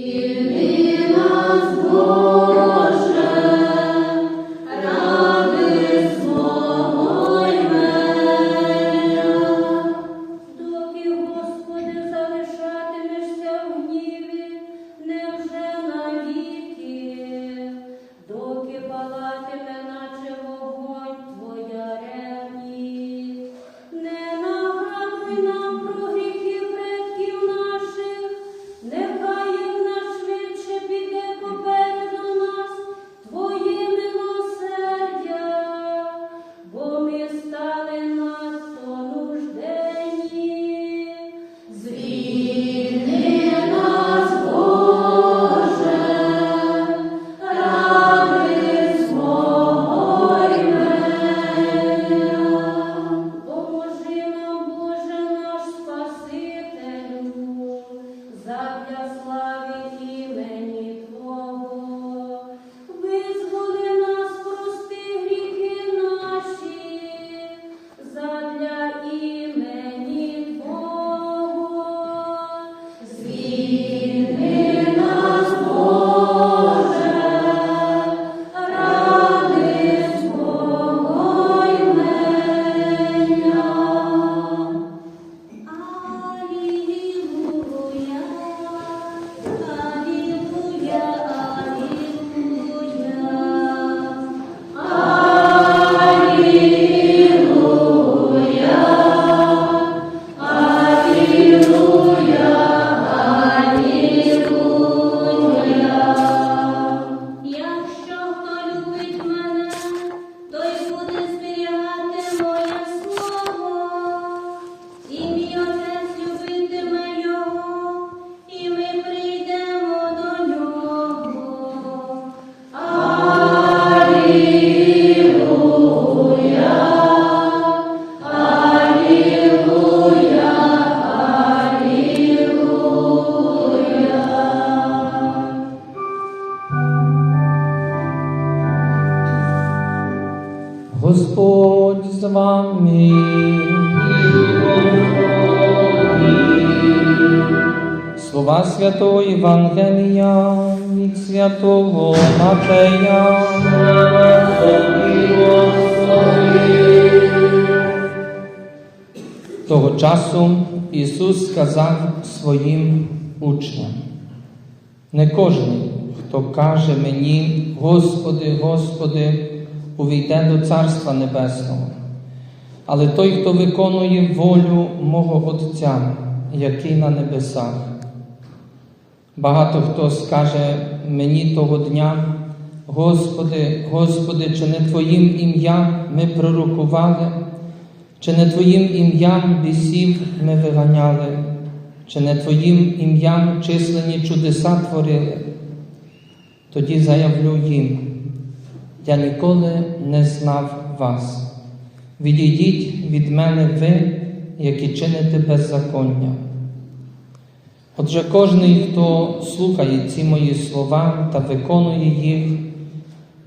Il minas vos Матея. Того часу Ісус сказав своїм учням, не кожен, хто каже мені, Господи, Господи, увійде до Царства Небесного, але той, хто виконує волю мого Отця, який на небесах. Багато хто скаже мені того дня, Господи, Господи, чи не Твоїм ім'ям ми пророкували, чи не Твоїм ім'ям бісів ми виганяли, чи не Твоїм ім'ям численні чудеса творили? Тоді заявлю їм, я ніколи не знав вас. Відійдіть від мене ви, які чините беззаконня. Отже, кожний, хто слухає ці мої слова та виконує їх,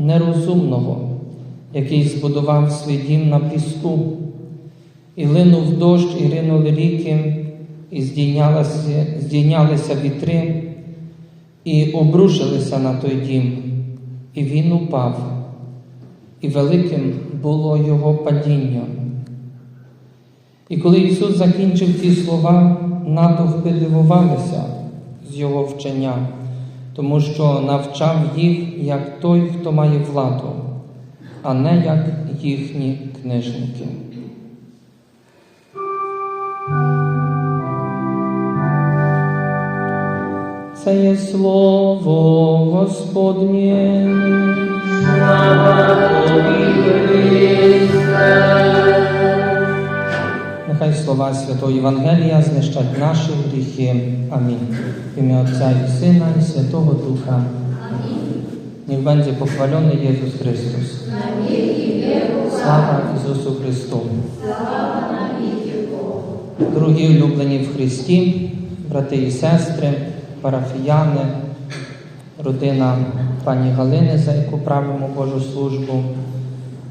нерозумного, який збудував свій дім на піску, і линув дощ, і ринули ріки, і здійнялися, здійнялися вітри, і обрушилися на той дім, і він упав, і великим було його падіння. І коли Ісус закінчив ті слова, натовпи дивувалися з Його вчення, тому що навчав їх як той, хто має владу, а не як їхні книжники. Це є слово Господнє. Слава Нехай слова Святого Євангелія знищать наші гріхи. Амінь. В ім'я Отця і Сина і Святого Духа. wieka. Niech będzie pochwalony Jezus Chrystus. Слава Ісусу Христу! Дорогі улюблені в Христі, брати і сестри, парафіяни, родина пані Галини, за яку правимо Божу службу,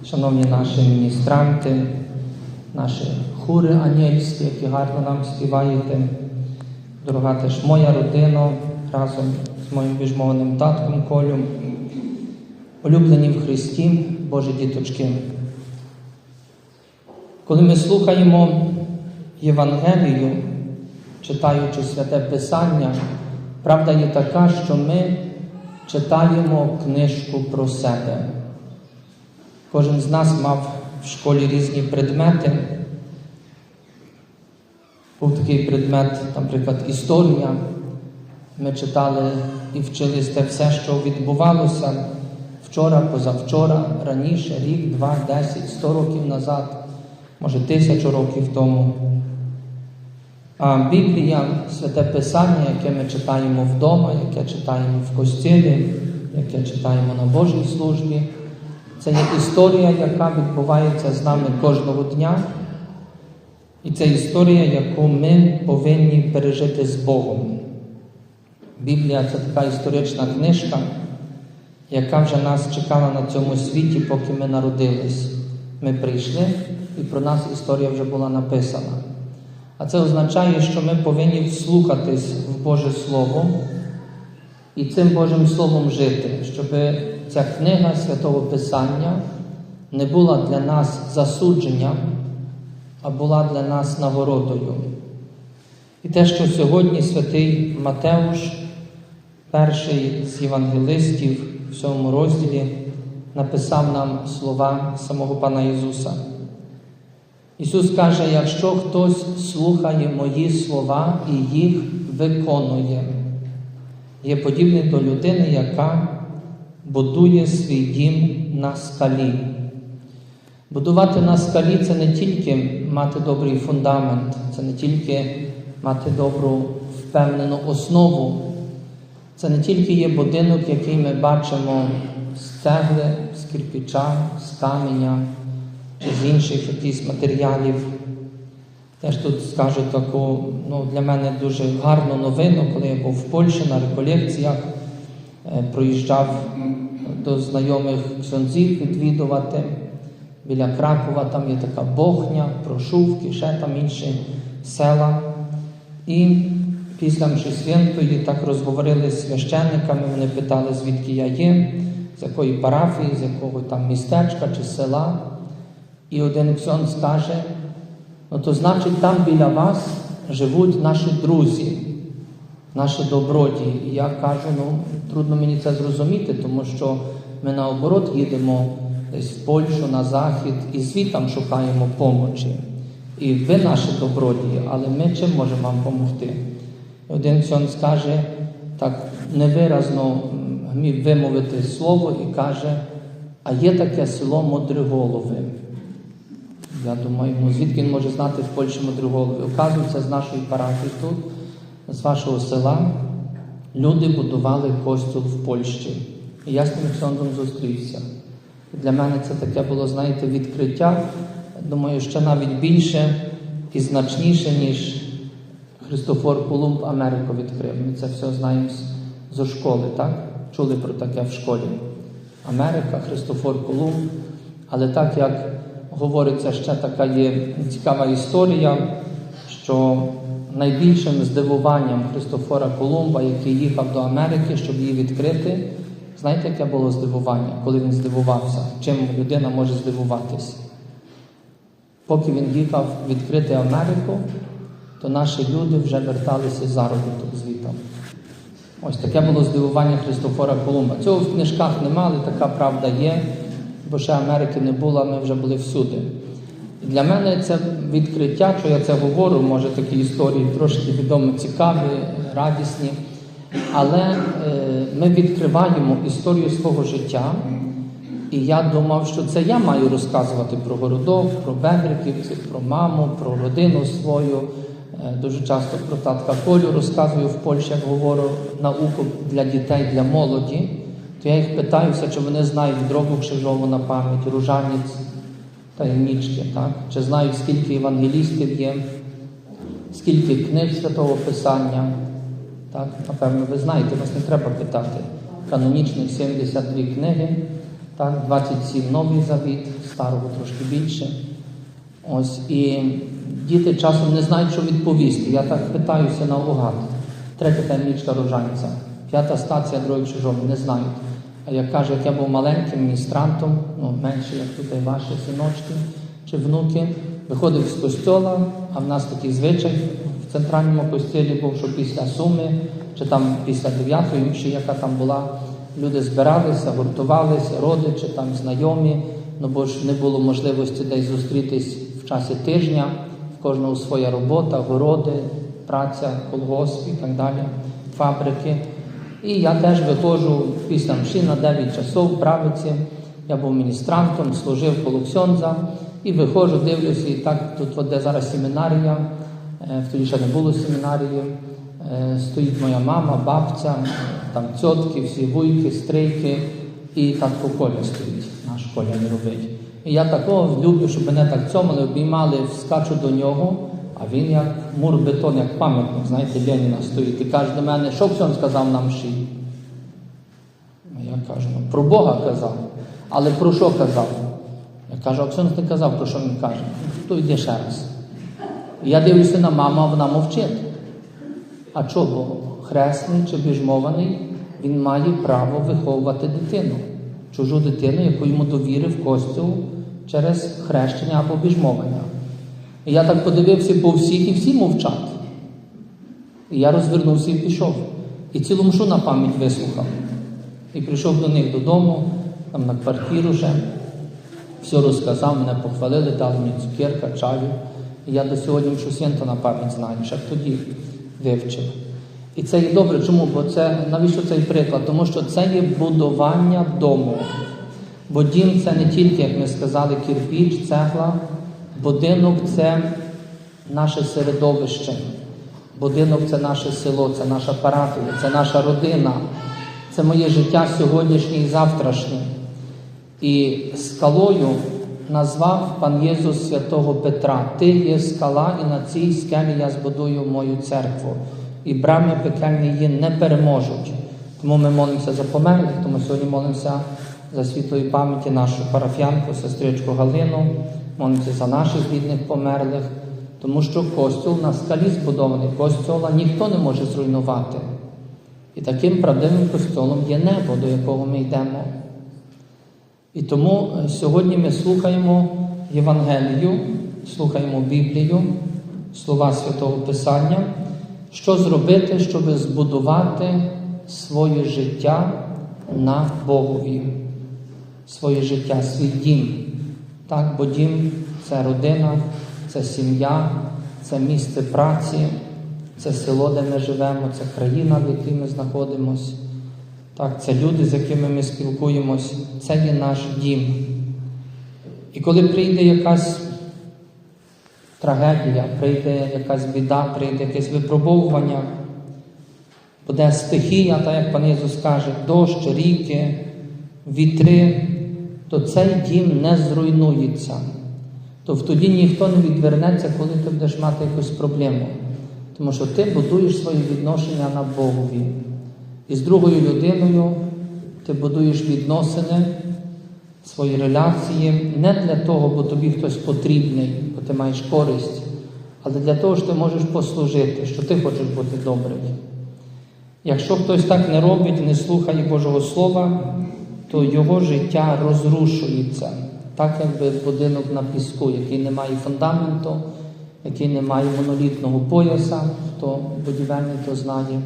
шановні наші міністранти, наші хури ангельські, які гарно нам співаєте, дорога теж моя родина разом з моїм біжмовним татком Колю, улюблені в Христі, Божі діточки. Коли ми слухаємо Євангелію, читаючи святе Писання, правда є така, що ми читаємо книжку про себе. Кожен з нас мав в школі різні предмети. Був такий предмет, наприклад, історія. Ми читали і вчились те все, що відбувалося вчора, позавчора, раніше, рік, два, десять, сто років назад, може тисячу років тому. А Біблія, святе Писання, яке ми читаємо вдома, яке читаємо в костілі, яке читаємо на Божій службі, це є історія, яка відбувається з нами кожного дня. І це історія, яку ми повинні пережити з Богом. Біблія це така історична книжка, яка вже нас чекала на цьому світі, поки ми народились. Ми прийшли, і про нас історія вже була написана. А це означає, що ми повинні вслухатись в Боже Слово і цим Божим Словом жити, щоб ця книга Святого Писання не була для нас засудженням, а була для нас нагородою. І те, що сьогодні святий Матеуш, перший з євангелистів в цьому розділі, написав нам слова самого Пана Ісуса. Ісус каже, якщо хтось слухає мої слова і їх виконує, є подібний до людини, яка будує свій дім на скалі. Будувати на скалі це не тільки мати добрий фундамент, це не тільки мати добру впевнену основу, це не тільки є будинок, який ми бачимо з цегли, з кирпича, з каменя чи з інших якихось матеріалів. Теж тут скажу таку ну, для мене дуже гарну новину, коли я був в Польщі на реколекціях, проїжджав до знайомих ксьонзів відвідувати. Біля Кракова там є така Бохня, Прошувки, ще там інші села. І після Мши Святої так розговорили з священниками, вони питали, звідки я є, з якої парафії, з якого там містечка чи села. І один ксьон скаже, ну то значить, там біля вас живуть наші друзі, наші добродії. І я кажу, ну трудно мені це зрозуміти, тому що ми наоборот їдемо десь в Польщу, на Захід і звідтам шукаємо помочі. І ви наші добродії, але ми чим можемо вам допомогти? Один ксьон скаже, так невиразно вмів вимовити слово і каже, а є таке село Модриголови. Я думаю, ну звідки він може знати в Польщі Мудроголови? Оказується, з нашої парафії тут, з вашого села, люди будували костюл в Польщі. І я з тим Ксьондом зустрівся. Для мене це таке було, знаєте, відкриття. Думаю, ще навіть більше і значніше, ніж Христофор Колумб Америку відкрив. Ми це все знаємо зі школи, так? Чули про таке в школі. Америка, Христофор Колумб. Але так як говориться, ще така є цікава історія, що найбільшим здивуванням Христофора Колумба, який їхав до Америки, щоб її відкрити, знаєте, яке було здивування, коли він здивувався? Чим людина може здивуватись? Поки він їхав відкрити Америку, то наші люди вже верталися заробіток звітом. Ось таке було здивування Христофора Колумба. Цього в книжках нема, але така правда є, бо ще Америки не було, ми вже були всюди. Для мене це відкриття, що я це говорю, може такі історії трошки відомо цікаві, радісні. Але е, ми відкриваємо історію свого життя. І я думав, що це я маю розказувати про городок, про бебриківців, про маму, про родину свою, е, Дуже часто про татка Колю розказую в Польщі, як говорю науку для дітей, для молоді, то я їх питаюся, чи вони знають дробу крижову на пам'ять, ружанець, таємнички, так? чи знають, скільки евангелістів є, скільки книг Святого Писання. Так? Напевно, ви знаєте, вас не треба питати. Канонічних 72 книги, так? 27 Новий Завіт, старого трошки більше. Ось і діти часом не знають, що відповісти. Я так питаюся наугад. Третя таємничка рожанця, п'ята стація другої чужого, не знають. А як каже, як я був маленьким міністрантом, ну менше, як тут ваші синочки чи внуки, виходив з костьола, а в нас такий звичай в центральному костілі був, що після суми, чи там після дев'ятої, чи яка там була, люди збиралися, гуртувалися, родичі, там знайомі, ну бо ж не було можливості десь зустрітись в часі тижня, в кожного своя робота, городи, праця, колгосп і так далі, фабрики. І я теж виходжу після мші на 9 часов в правиці. Я був міністрантом, служив коло Ксьонза і виходжу, дивлюся, і так тут, от, де зараз семінарія, е, тоді ще не було семінарії, е, стоїть моя мама, бабця, там цьотки, всі вуйки, стрийки, і татко Коля стоїть, наш Коля не робить. І я такого люблю, щоб мене так цьомали, обіймали, вскачу до нього, а він як мур-бетон, як пам'ятник, знаєте, Леніна стоїть і каже до мене, що Ксьон сказав нам шиї. Я кажу, ну, про Бога казав, але про що казав? Я кажу, Оксана не казав, про що він каже. То йде ще раз. Я дивлюся на маму, а вона мовчить. А чого? Хресний чи біжмований, він має право виховувати дитину, чужу дитину, яку йому довірив костюм через хрещення або біжмовання. Я так подивився по всіх, і всі мовчать. І я розвернувся і пішов. І цілу мшу на пам'ять вислухав. І прийшов до них додому, там на квартиру вже, все розказав, мене похвалили, дали мені цукерка, чаю. І я до сьогодні свято на пам'ять знаю, ще тоді вивчив. І це є добре. Чому? Бо це навіщо цей приклад? Тому що це є будування дому. Бо дім це не тільки, як ми сказали, кирпіч, цегла, будинок це наше середовище. Будинок це наше село, це наша парафія, це наша родина, це моє життя сьогоднішнє і завтрашнє. І скалою назвав пан Єсус святого Петра: Ти є скала, і на цій скелі я збудую мою церкву. І брами пекельні її не переможуть. Тому ми молимося за померлих, тому сьогодні молимося за світлої пам'яті нашу парафіянку, сестричку Галину, молимося за наших рідних померлих, тому що костюл на скалі збудований, костюла ніхто не може зруйнувати. І таким правдивим костюлом є небо, до якого ми йдемо. І тому е, сьогодні ми слухаємо Євангелію, слухаємо Біблію, слова Святого Писання, що зробити, щоб збудувати своє життя на Богові, своє життя, свій дім. Так, бо дім це родина, це сім'я, це місце праці, це село, де ми живемо, це країна, в якій ми знаходимося. Так, це люди, з якими ми спілкуємось, це є наш дім. І коли прийде якась трагедія, прийде якась біда, прийде якесь випробовування, буде стихія, так як пан Єсус каже, дощ, ріки, вітри, то цей дім не зруйнується. То тоді ніхто не відвернеться, коли ти будеш мати якусь проблему. Тому що ти будуєш свої відношення на Богові. І з другою людиною ти будуєш відносини, свої реляції не для того, бо тобі хтось потрібний, бо ти маєш користь, але для того, що ти можеш послужити, що ти хочеш бути добрим. Якщо хтось так не робить, не слухає Божого Слова, то його життя розрушується, так якби будинок на піску, який не має фундаменту, який не має монолітного пояса, хто будівельник, то знає.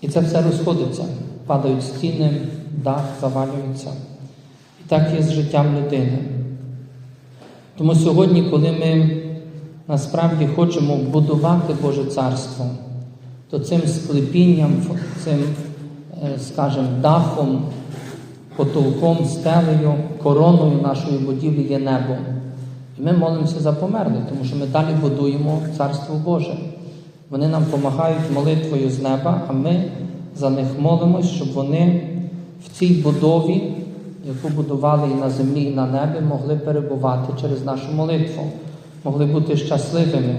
І це все розходиться, падають стіни, дах завалюється. І так є з життям людини. Тому сьогодні, коли ми насправді хочемо будувати Боже Царство, то цим склепінням, цим, е, скажімо, дахом, потолком, стелею, короною нашої будівлі є небо. І ми молимося за померлих, тому що ми далі будуємо Царство Боже. Вони нам допомагають молитвою з неба, а ми за них молимось, щоб вони в цій будові, яку будували і на землі, і на небі, могли перебувати через нашу молитву, могли бути щасливими.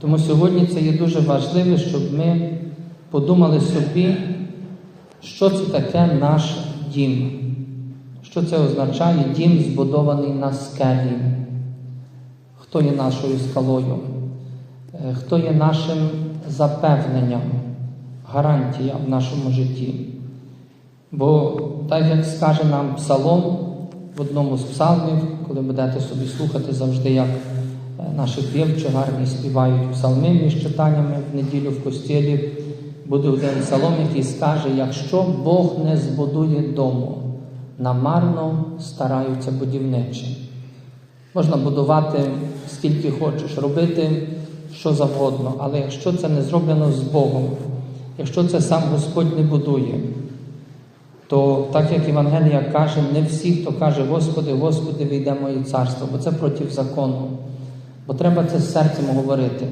Тому сьогодні це є дуже важливо, щоб ми подумали собі, що це таке наш дім. Що це означає дім, збудований на скелі? Хто є нашою скалою? Е, Хто є нашим запевненням, гарантія в нашому житті? Бо так як скаже нам Псалом в одному з псалмів, коли будете собі слухати завжди, як е, наші півчі гарні співають псалми між читаннями в неділю в костілі, буде один псалом, який скаже, якщо Бог не збудує дому, намарно стараються будівничі. Можна будувати скільки хочеш, робити що завгодно, але якщо це не зроблено з Богом, якщо це сам Господь не будує, то так як Євангелія каже, не всі, хто каже, Господи, Господи, війде моє царство, бо це проти закону. Бо треба це з серцем говорити,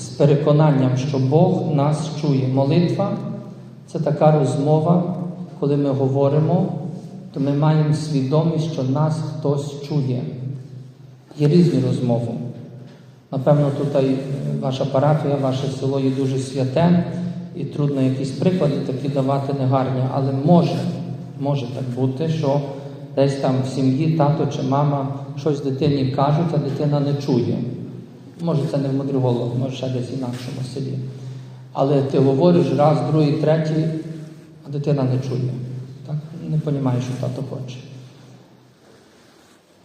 з переконанням, що Бог нас чує. Молитва це така розмова, коли ми говоримо, то ми маємо свідомість, що нас хтось чує. Є різні розмови. Напевно, тут ваша парафія, ваше село є дуже святе, і трудно якісь приклади такі давати негарні, але може, може так бути, що десь там в сім'ї тато чи мама щось дитині кажуть, а дитина не чує. Може, це не в мудріголовах, може ще десь інакшому селі. Але ти говориш раз, другий, третій, а дитина не чує. Так? Не розуміє, що тато хоче.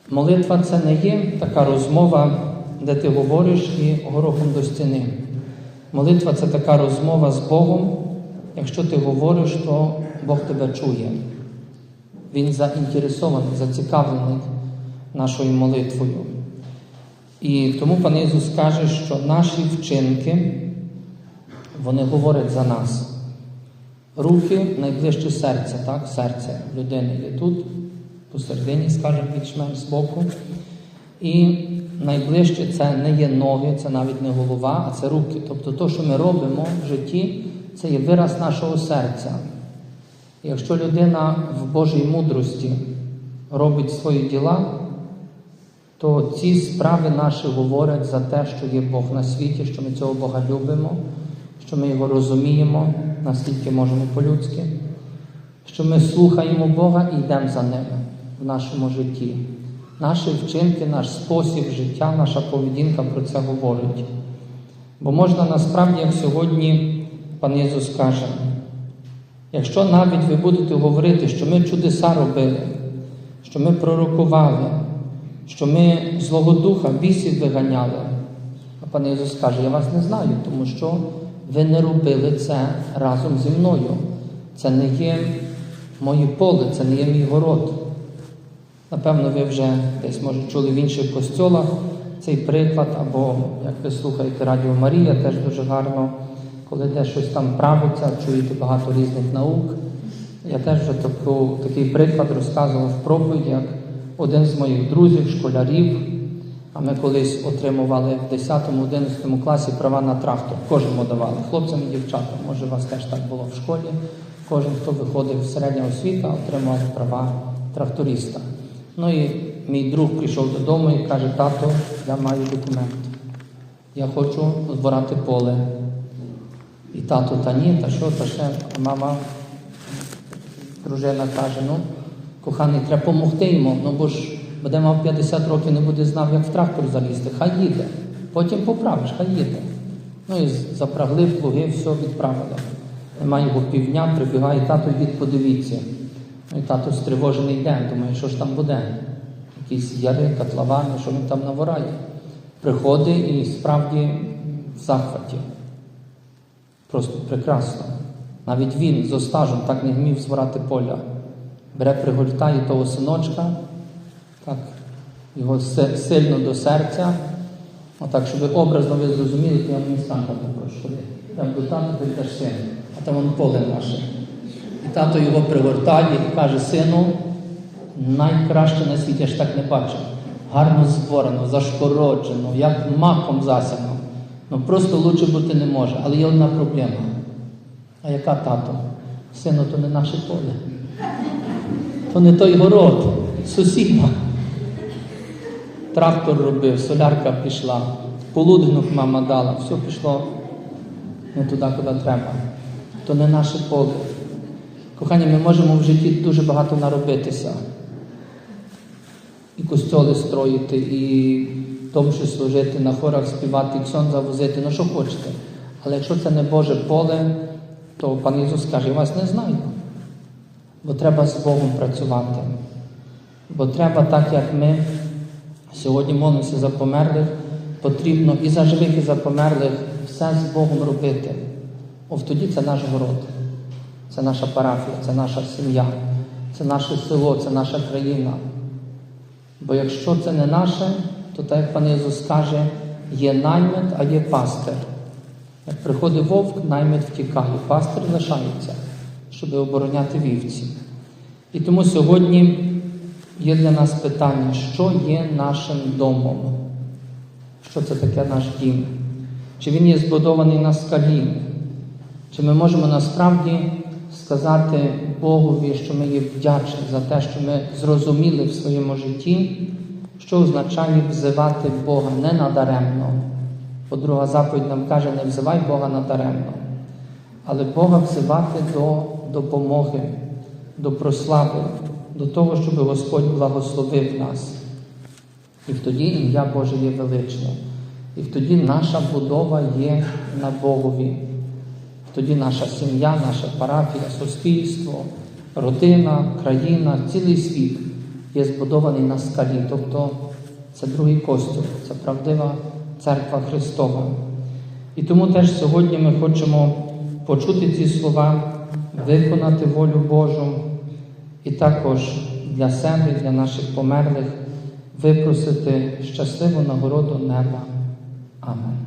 Молитва це не є така розмова, де ти говориш і горохом до стіни. Молитва це така розмова з Богом. Якщо ти говориш, то Бог тебе чує. Він заінтересований, зацікавлений нашою молитвою. І тому пан Ісус каже, що наші вчинки, вони говорять за нас. Руки найближче серця, так? Серце людини є тут, посередині, скажімо, більш-менш збоку. І найближче це не є ноги, це навіть не голова, а це руки. Тобто те, що ми робимо в житті, це є вираз нашого серця. Якщо людина в Божій мудрості робить свої діла, то ці справи наші говорять за те, що є Бог на світі, що ми цього Бога любимо, що ми його розуміємо, наскільки можемо по-людськи, що ми слухаємо Бога і йдемо за ним в нашому житті. Наші вчинки, наш спосіб життя, наша поведінка про це говорить. Бо можна насправді, як сьогодні пан Ісус каже, якщо навіть ви будете говорити, що ми чудеса робили, що ми пророкували, що ми Злого Духа, бісів виганяли, а пан Ісус каже, я вас не знаю, тому що ви не робили це разом зі мною. Це не є моє поле, це не є мій город. Напевно, ви вже десь, може, чули в інших костьолах цей приклад, або як ви слухаєте Радіо Марія, теж дуже гарно, коли де щось там правиться, чуєте багато різних наук. Я теж вже таку, такий приклад розказував в проповіді, як один з моїх друзів, школярів, а ми колись отримували в 10-11 класі права на трактор. Кожному давали, хлопцям і дівчатам. Може, у вас теж так було в школі. Кожен, хто виходив з середня освіта, отримав права тракториста. Ну і мій друг прийшов додому і каже, тато, я маю документ. Я хочу збирати поле. І тато, та ні, та що, та ще мама, дружина каже, ну, коханий, треба допомогти йому, ну бо ж буде мав 50 років, не буде знав, як в трактор залізти. Хай їде. Потім поправиш, хай їде. Ну і запрягли плуги, все відправили. Немає його півдня, прибігає тато, йдіть, подивіться. Ну і тато стривожений йде, думає, що ж там буде. Якісь яри, котловани, що він там наворає. Приходить і справді в захваті. Просто прекрасно. Навіть він з остажем так не вмів збирати поля. Бере, пригортає того синочка, так, його сильно до серця. Отак, щоб образно ви зрозуміли, то я мені сам так попрошу. Там до тата ти йдеш син, а там воно поле наше. І тато його пригортає і каже, сину, найкраще на світі я ж так не бачив. гарно зборено, зашкороджено, як маком засяно. Ну просто лучше бути не може. Але є одна проблема. А яка тато? Сину, то не наше поле. То не той город, сусіда. Трактор робив, солярка пішла, полуденок мама дала, все пішло не туди, куди треба. То не наше поле. Кохані, ми можемо в житті дуже багато наробитися. І костьоли строїти, і довше служити, на хорах співати, і завозити, ну що хочете. Але якщо це не Боже поле, то пан Ісус каже, я вас не знаю. Бо треба з Богом працювати. Бо треба так, як ми сьогодні молимося за померлих, потрібно і за живих, і за померлих все з Богом робити. О, тоді це наш город, це наша парафія, це наша сім'я, це наше село, це наша країна. Бо якщо це не наше, то так як пан Ісус каже, є наймит, а є пастир. Як приходить вовк, наймит втікає, пастир лишається, щоб обороняти вівці. І тому сьогодні є для нас питання, що є нашим домом? Що це таке наш дім? Чи він є збудований на скалі? Чи ми можемо насправді сказати Богові, що ми є вдячні за те, що ми зрозуміли в своєму житті, що означає взивати Бога не надаремно? Бо друга заповідь нам каже, не взивай Бога надаремно, але Бога взивати до допомоги, до прослави, до того, щоб Господь благословив нас. І тоді ім'я Боже є величне. І тоді наша будова є на Богові. Тоді наша сім'я, наша парафія, суспільство, родина, країна, цілий світ є збудований на скалі. Тобто це другий костюм, це правдива церква Христова. І тому теж сьогодні ми хочемо почути ці слова, виконати волю Божу і також для себе, для наших померлих випросити щасливу нагороду неба. Амінь.